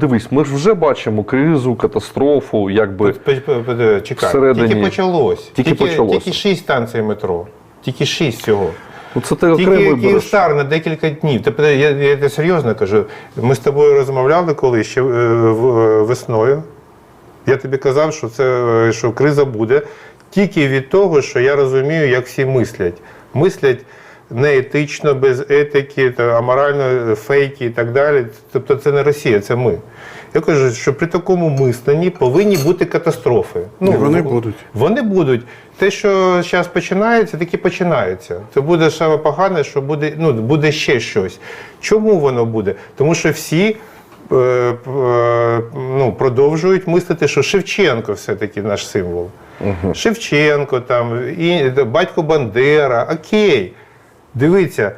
Дивись, ми ж вже бачимо кризу, катастрофу, якби. Чекай, всередині- тільки почалось. Тільки почалось. Тільки 6 станцій метро. Тільки 6 всього. Ну це ти Тільки. Київстар на декілька днів. Тобто, я, я це серйозно кажу. Ми з тобою розмовляли коли ще е, е, весною. Я тобі казав, що це е, що криза буде тільки від того, що я розумію, як всі мислять. Мислять неетично, без етики, аморально, фейки і так далі. Тобто це не Росія, це ми. Я кажу, що при такому мисленні повинні бути катастрофи. Ну, І вони будуть. Вони будуть. Те, що зараз починається, так і починається. Це буде саме погане, що буде, ну, буде ще щось. Чому воно буде? Тому що всі е, е, ну, продовжують мислити, що Шевченко все-таки наш символ. Шевченко, там, і, батько Бандера, окей. Дивіться,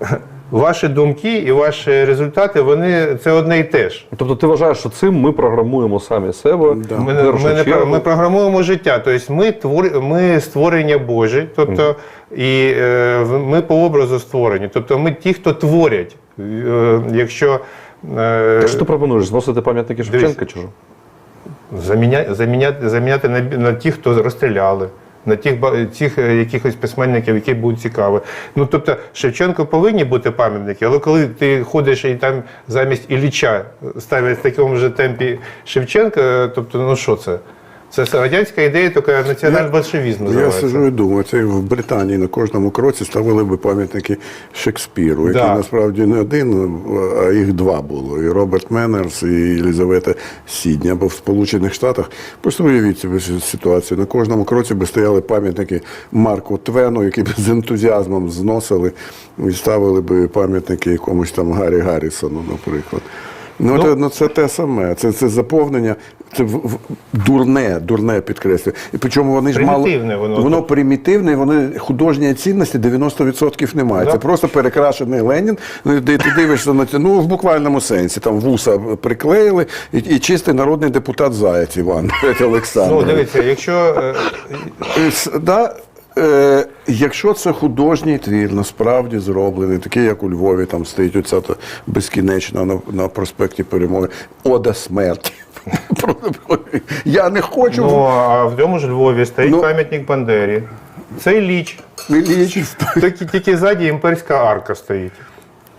ваші думки і ваші результати, вони це одне і те ж. Тобто ти вважаєш, що цим ми програмуємо самі себе. Да. Ми, ми, не, ми програмуємо життя. Тобто ми, твор, ми створення Божі, тобто і е, ми по образу створені. Тобто ми ті, хто творять. Е, якщо е, Так що ти пропонуєш зносити пам'ятники Шевченка чи що? заміня, заміняти, заміняти на, на тих, хто розстріляли. На тих, тих е, якихось письменників, які будуть цікаві. Ну тобто Шевченко повинні бути пам'ятники, але коли ти ходиш і там замість Ілліча ставлять в такому ж темпі Шевченка, е, тобто, ну що це? Це радянська ідея, тільки націонал-большевізм Я сижу і думаю, це в Британії на кожному кроці ставили би пам'ятники Шекспіру, який Да. насправді не один, а їх два було. І Роберт Меннерс, і Єлізавета Сідня. Бо в Сполучених Штатах просто уявіть собі ситуацію. На кожному кроці би стояли пам'ятники Марку Твену, які б з ентузіазмом зносили і ставили би пам'ятники якомусь там Гаррі Гаррісону, наприклад. Ну, Ну, це, ну це те саме. Це, це заповнення, це в, в- дурне, дурне підкреслюю. І причому вони ж мало воно. воно примітивне, вони художньої цінності 90% немає. Да. Це просто перекрашений Ленін. Ну, Де ти дивишся на це, ну в буквальному сенсі. Там вуса приклеїли, і, і чистий народний депутат Заєць Іван Олександр. Ну, дивіться, якщо е, Е, Да, е, якщо це художній твір, насправді зроблений, такий, як у Львові, там стоїть оця безкінечна на, на проспекті Перемоги, Ода смерті. Я не хочу ну, а в цьому ж Львові стоїть Ну. пам'ятник Бандері. Це Ілліч. Ілліч. Тільки, тільки ззаді імперська арка стоїть.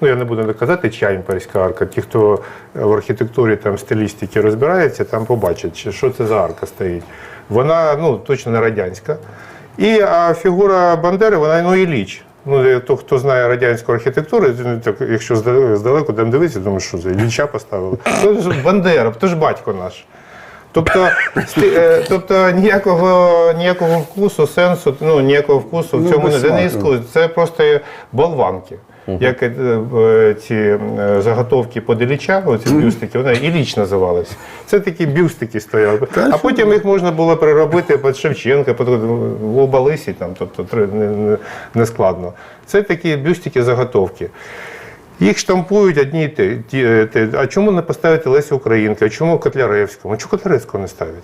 Ну, я не буду казати, чия імперська арка. Ті, хто в архітектурі там стилістики розбирається, там побачать, чи- що це за арка стоїть. Вона ну, точно не радянська. І а фігура Бандери, вона ну, і ліч. Ну, то, хто знає радянську архітектуру, ну, так, якщо здалеку, там дивитися, думаю, що це Ілліча поставили. Ж Бандера, то ж батько наш. Тобто, е, тобто ніякого, ніякого вкусу, сенсу, ну ніякого вкусу в Ну, цьому не іскус, це просто болванки. Як е, ці е, заготовки под Ілліча, оці бюстики, вони Ілліч називалися. Це такі бюстики стояли. А потім їх можна було переробити під Шевченка, під в Обалисі, там, тобто три- не, не, не складно. Це такі бюстики заготовки. Їх штампують одні й ті. е. А чому не поставити Лесю Українки? А чому Котляревському? А чому Котляревського не ставити?